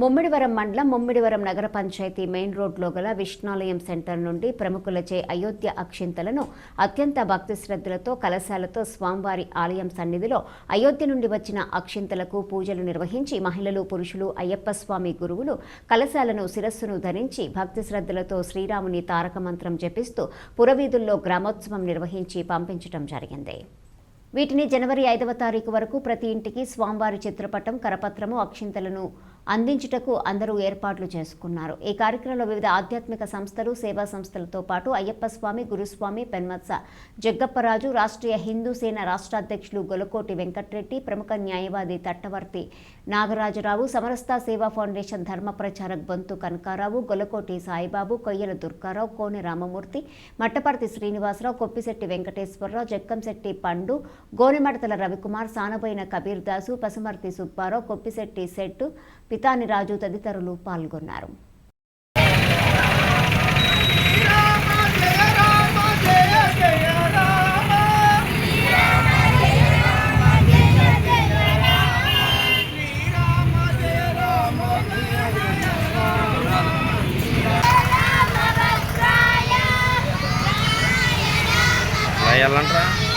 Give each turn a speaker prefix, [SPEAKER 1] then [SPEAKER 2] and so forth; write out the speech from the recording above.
[SPEAKER 1] ముమ్మిడివరం మండలం ముమ్మిడివరం నగర పంచాయతీ మెయిన్ రోడ్లో గల విష్ణాలయం సెంటర్ నుండి ప్రముఖులచే అయోధ్య అక్షింతలను అత్యంత భక్తి శ్రద్ధలతో కలశాలతో స్వామివారి ఆలయం సన్నిధిలో అయోధ్య నుండి వచ్చిన అక్షింతలకు పూజలు నిర్వహించి మహిళలు పురుషులు అయ్యప్ప స్వామి గురువులు కలశాలను శిరస్సును ధరించి భక్తి శ్రద్ధలతో శ్రీరాముని తారక మంత్రం జపిస్తూ పురవీధుల్లో గ్రామోత్సవం నిర్వహించి పంపించడం జరిగింది. వీటిని జనవరి ఐదవ తారీఖు వరకు ప్రతి ఇంటికి స్వామివారి చిత్రపటం కరపత్రము అక్షింతలను అందించుటకు అందరూ ఏర్పాట్లు చేసుకున్నారు. ఈ కార్యక్రమంలో వివిధ ఆధ్యాత్మిక సంస్థలు సేవా సంస్థలతో పాటు అయ్యప్ప స్వామి గురుస్వామి పెన్మత్స జగ్గప్పరాజు రాష్ట్రీయ హిందూ సేన రాష్ట్ర అధ్యక్షులు గొలకోటి వెంకట్రెడ్డి ప్రముఖ న్యాయవాది తట్టవర్తి నాగరాజరావు సమరస్తా సేవా ఫౌండేషన్ ధర్మ ప్రచారక్ బొంతు కనకారావు గొలకోటి సాయిబాబు కొయ్యల దుర్గారావు కోనె రామమూర్తి మట్టపర్తి శ్రీనివాసరావు కొప్పిశెట్టి వెంకటేశ్వరరావు జక్కంశెట్టి పండు గోనెమడతల రవికుమార్ సానబోయిన కబీర్ దాసు పసుమర్తి సుబ్బారావు కొప్పిశెట్టి శెట్టు పితాని రాజు తదితరులు పాల్గొన్నారు.
[SPEAKER 2] రాయాలంటారా?